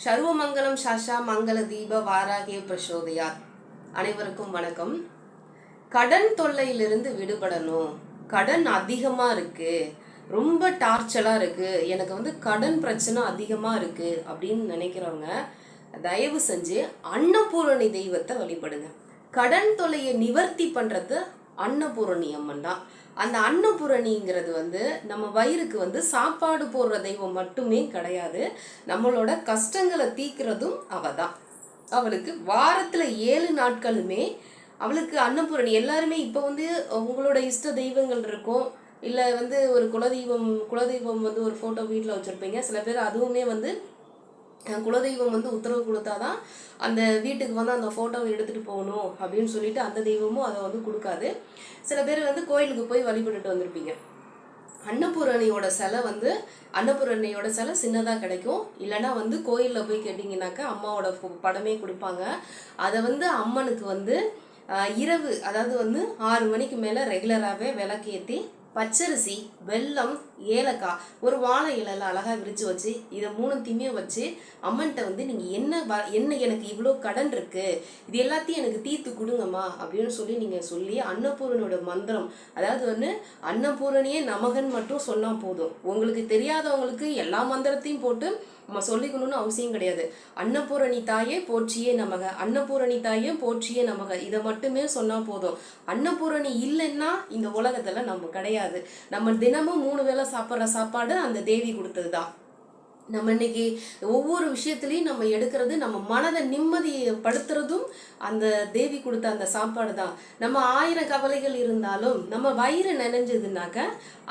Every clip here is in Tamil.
சர்வமங்கலம் சாஷா மங்கள தீப வாராகிய பிரசோதையார் அனைவருக்கும் வணக்கம். கடன் தொல்லையிலிருந்து விடுபடணும். கடன் அதிகமாக இருக்குது ரொம்ப டார்ச்சலாக இருக்குது எனக்கு வந்து கடன் பிரச்சனை அதிகமாக இருக்குது அப்படின்னு நினைக்கிறவங்க தயவு செஞ்சு அன்னபூரணி தெய்வத்தை வழிபடுங்க. கடன் தொல்லையை நிவர்த்தி பண்ணுறது அன்னபூரணி அம்மன் தான். அந்த அன்னபூரணிங்கிறது வந்து நம்ம வயிறுக்கு வந்து சாப்பாடு போடுற தெய்வம் மட்டுமே கிடையாது. நம்மளோட கஷ்டங்களை தீக்கிறதும் அவ தான். அவளுக்கு வாரத்தில் ஏழு நாட்களுமே அவளுக்கு அன்னபூரணி. எல்லாருமே இப்போ வந்து உங்களோட இஷ்ட தெய்வங்கள் இருக்கும். இல்லை வந்து ஒரு குலதெய்வம் குலதெய்வம் வந்து ஒரு ஃபோட்டோ வீட்டில் வச்சுருப்பீங்க. சில பேர் அதுவுமே வந்து குலதெய்வம் வந்து உத்தரவு கொடுத்தாதான் அந்த வீட்டுக்கு வந்து அந்த ஃபோட்டோவை எடுத்துகிட்டு போகணும் அப்படின்னு சொல்லிட்டு அந்த தெய்வமும் அதை வந்து கொடுக்காது. சில பேர் வந்து கோயிலுக்கு போய் வழிபட்டுட்டு வந்திருப்பீங்க. அன்னபூரணியோட சிலை வந்து அன்னபூரணியோட சிலை சின்னதாக கிடைக்கும். இல்லைன்னா வந்து கோயிலில் போய் கேட்டிங்கனாக்கா அம்மாவோட படமே கொடுப்பாங்க. அதை வந்து அம்மனுக்கு வந்து இரவு அதாவது வந்து ஆறு மணிக்கு மேலே ரெகுலராகவே விளக்கேற்றி பச்சரிசி வெல்லம் ஏலக்காய் ஒரு வாழை இலையில அழகாக விரித்து வச்சு இதை மூணுத்தையுமே வச்சு அம்மன்கிட்ட வந்து நீங்கள் என்ன வ என்ன எனக்கு இவ்வளோ கடன் இருக்கு? இது எல்லாத்தையும் எனக்கு தீர்த்து கொடுங்கம்மா அப்படின்னு சொல்லி நீங்கள் சொல்லி அன்னபூரணியோட மந்திரம் அதாவது வந்து அன்னபூரணியே நமகன் மட்டும் சொன்னால் போதும். உங்களுக்கு தெரியாதவங்களுக்கு எல்லா மந்திரத்தையும் போட்டு நம்ம சொல்லிக்கணும்னு அவசியம் கிடையாது. அன்னபூரணி தாயே போற்றியே நமக அன்னபூரணி தாயே போற்றியே நமக இதை மட்டுமே சொன்னால் போதும். அன்னபூரணி இல்லைன்னா இந்த உலகத்தில் நம்ம கிடையாது. நம்ம தினமும் மூணு வேளை சாப்பிட்ற சாப்பாடு அந்த தேவி கொடுத்தது தான் நம்ம இன்னைக்கு ஒவ்வொரு விஷயத்துலையும் நம்ம எடுக்கிறது நம்ம மனதை நிம்மதிப்படுத்துறதும் அந்த தேவி கொடுத்த அந்த சாப்பாடு தான் நம்ம ஆயிரம் கவலைகள் இருந்தாலும் நம்ம வயிறு நினைஞ்சதுனாக்க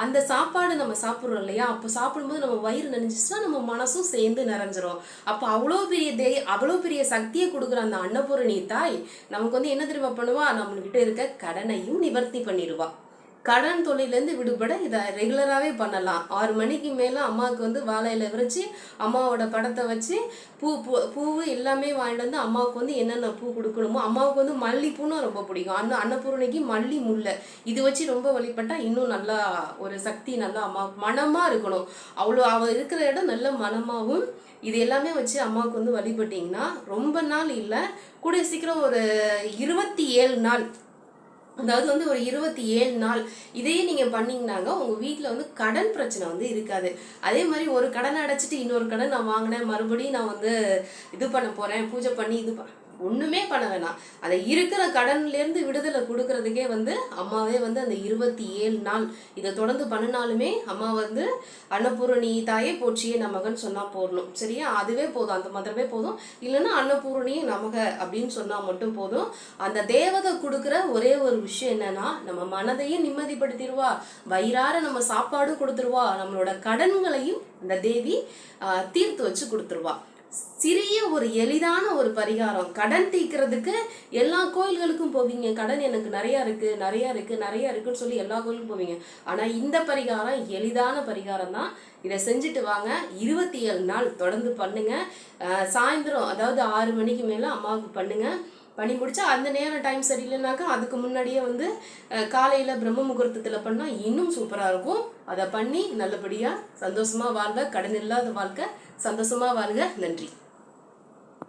அந்த சாப்பாடு நம்ம சாப்பிட்றோம் இல்லையா? அப்போ சாப்பிடும்போது நம்ம வயிறு நினைஞ்சிச்சுன்னா நம்ம மனசும் சேர்ந்து நிறைஞ்சிரும். அப்போ அவ்வளோ பெரிய தே அவ்வளோ பெரிய சக்தியை கொடுக்குற அந்த அன்னபூரணி தாய் நமக்கு வந்து என்ன தெரியுமா பண்ணுவா? நம்மகிட்ட இருக்க கடனையும் நிவர்த்தி பண்ணிடுவா. கடன் தொழிலேருந்து விடுபட இதை ரெகுலராகவே பண்ணலாம். ஆறு மணிக்கு மேலே அம்மாவுக்கு வந்து வாழையில விரிச்சு அம்மாவோட படத்தை வச்சு பூ பூ பூவு எல்லாமே வாங்கிட்டு வந்து அம்மாவுக்கு வந்து என்னென்ன பூ கொடுக்கணுமோ அம்மாவுக்கு வந்து மல்லிப்பூன்னா ரொம்ப பிடிக்கும். அன்ன அன்னபூரணிக்கு மல்லி முல்லை. இது வச்சு ரொம்ப வழிபட்டால் இன்னும் நல்லா ஒரு சக்தி நல்லா அம்மா மனமாக இருக்கணும். அவ்வளோ அவள் இருக்கிற இடம் நல்ல மனமாகவும் இது எல்லாமே வச்சு அம்மாவுக்கு வந்து வழிபட்டிங்கன்னா ரொம்ப நாள் இல்லை கூடிய சீக்கிரம் ஒரு இருபத்தி ஏழு நாள் அதாவது வந்து ஒரு இருபத்தி ஏழு நாள் இதையே நீங்கள் பண்ணீங்கன்னாங்க உங்கள் வீட்டில் வந்து கடன் பிரச்சனை வந்து இருக்காது. அதே மாதிரி ஒரு கடனை அடைச்சிட்டு இன்னொரு கடன் நான் வாங்கினேன் மறுபடியும் நான் வந்து இது பண்ண போகிறேன் பூஜை பண்ணி இது ப- ஒன்றுமே பண்ண வேணாம். அந்த இருக்கிற கடன்லேருந்து விடுதலை கொடுக்கறதுக்கே வந்து அம்மாவே வந்து அந்த இருபத்தி ஏழு நாள் இதை தொடர்ந்து பண்ணினாலுமே அம்மா வந்து அன்னபூரணி தாயே போற்றியே நமகன்னு சொன்னால் போடணும் சரியா? அதுவே போதும். அந்த மந்திரமே போதும். இல்லைன்னா அன்னபூரணியே நமக அப்படின்னு சொன்னால் மட்டும் போதும். அந்த தேவதை கொடுக்குற ஒரே ஒரு விஷயம் என்னன்னா நம்ம மனதையும் நிம்மதிப்படுத்திடுவா. வயிறார நம்ம சாப்பாடும் கொடுத்துருவா. நம்மளோட கடன்களையும் அந்த தேவி தீர்த்து வச்சு கொடுத்துருவா. சிறிய ஒரு எளிதான ஒரு பரிகாரம். கடன் தீர்க்கிறதுக்கு எல்லா கோயில்களுக்கும் போவீங்க. கடன் எனக்கு நிறைய இருக்கு நிறைய இருக்கு நிறைய இருக்குன்னு சொல்லி எல்லா கோயிலுக்கும் போவீங்க. ஆனா இந்த பரிகாரம் எளிதான பரிகாரம் தான். இதை செஞ்சுட்டு வாங்க. இருபத்தி ஏழு நாள் தொடர்ந்து பண்ணுங்க. சாயந்தரம் அதாவது ஆறு மணிக்கு மேல அம்மாவுக்கு பண்ணுங்க. பண்ணி முடிச்சா அந்த நேரம் டைம் சரியில்லைனாக்கா அதுக்கு முன்னாடியே வந்து காலையில் பிரம்ம முகூர்த்தத்தில் பண்ணால் இன்னும் சூப்பராக இருக்கும். அதை பண்ணி நல்லபடியாக சந்தோஷமாக வாழ்க கடன் இல்லாத வாழ்க்கை சந்தோஷமாக வாழ்க. நன்றி.